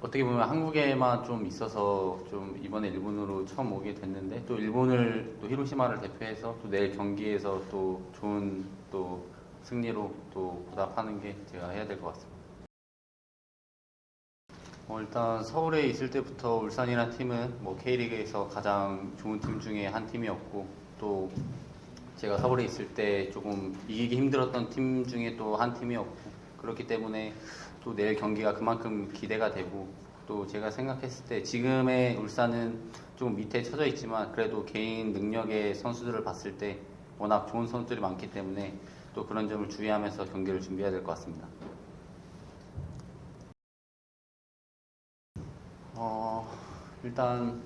어떻게 보면 한국에만 좀 있어서 좀 이번에 일본으로 처음 오게 됐는데 또 일본을 또 히로시마를 대표해서 또 내일 경기에서 또 좋은 또 승리로 또 보답하는 게 제가 해야 될 것 같습니다. 어, 일단 서울에 있을 때부터 울산이라는 팀은 뭐 K리그에서 가장 좋은 팀 중에 한 팀이었고 또 제가 서울에 있을 때 조금 이기기 힘들었던 팀 중에 또 한 팀이었고 그렇기 때문에 또 내일 경기가 그만큼 기대가 되고 또 제가 생각했을 때 지금의 울산은 조금 밑에 쳐져 있지만 그래도 개인 능력의 선수들을 봤을 때 워낙 좋은 선수들이 많기 때문에 또 그런 점을 주의하면서 경기를 준비해야 될 것 같습니다. 어, 일단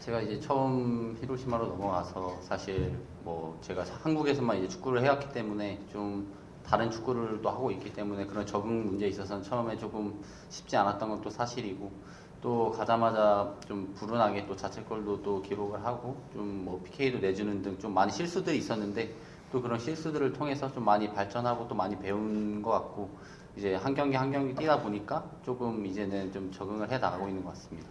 제가 이제 처음 히로시마로 넘어와서 사실 뭐 제가 한국에서만 이제 축구를 해왔기 때문에 좀 다른 축구를 또 하고 있기 때문에 그런 적응 문제에 있어서는 처음에 조금 쉽지 않았던 건또 사실이고 또 가자마자 좀 불운하게 또 자책골도 또 기록을 하고 좀 뭐 PK도 내주는 등 좀 많이 실수들이 있었는데 또 그런 실수들을 통해서 좀 많이 발전하고 또 많이 배운 것 같고 이제 한 경기 한 경기 뛰다 보니까 조금 이제는 좀 적응을 해 나가고 있는 것 같습니다.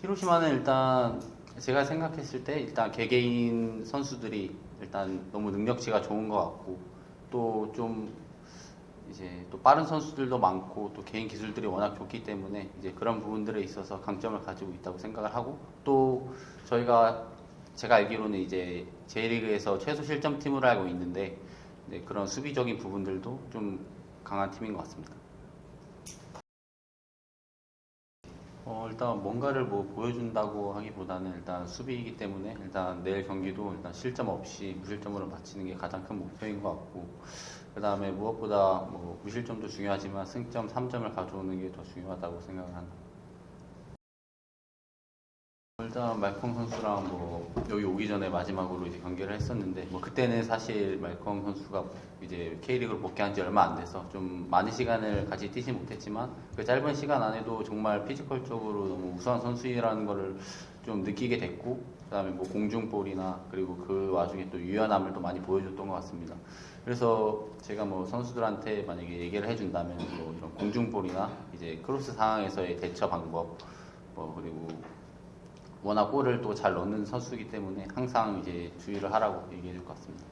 히로시마는 일단 제가 생각했을 때 일단 개개인 선수들이 일단 너무 능력치가 좋은 것 같고 또 좀 이제 또 빠른 선수들도 많고 또 개인 기술들이 워낙 좋기 때문에 이제 그런 부분들에 있어서 강점을 가지고 있다고 생각을 하고 또 저희가 제가 알기로는 이제 J리그에서 최소 실점 팀으로 알고 있는데 네, 그런 수비적인 부분들도 좀 강한 팀인 것 같습니다. 어, 일단 뭔가를 뭐 보여준다고 하기보다는 일단 수비이기 때문에 일단 내일 경기도 일단 실점 없이 무실점으로 마치는 게 가장 큰 목표인 것 같고 그 다음에 무엇보다 뭐 무실점도 중요하지만 승점 3점을 가져오는 게 더 중요하다고 생각을 한다. 일단 말콩 선수랑 뭐 여기 오기 전에 마지막으로 이제 경기를 했었는데 뭐 그때는 사실 말콩 선수가 이제 K리그로 복귀한 지 얼마 안 돼서 좀 많은 시간을 같이 뛰지 못했지만 그 짧은 시간 안에도 정말 피지컬적으로 너무 우수한 선수라는 거를 좀 느끼게 됐고 그다음에 뭐 공중볼이나 그리고 그 와중에 또 유연함을 또 많이 보여줬던 것 같습니다. 그래서 제가 뭐 선수들한테 만약에 얘기를 해준다면 뭐 이런 공중볼이나 이제 크로스 상황에서의 대처 방법 뭐 그리고 워낙 골을 또 잘 넣는 선수이기 때문에 항상 이제 주의를 하라고 얘기해 줄 것 같습니다.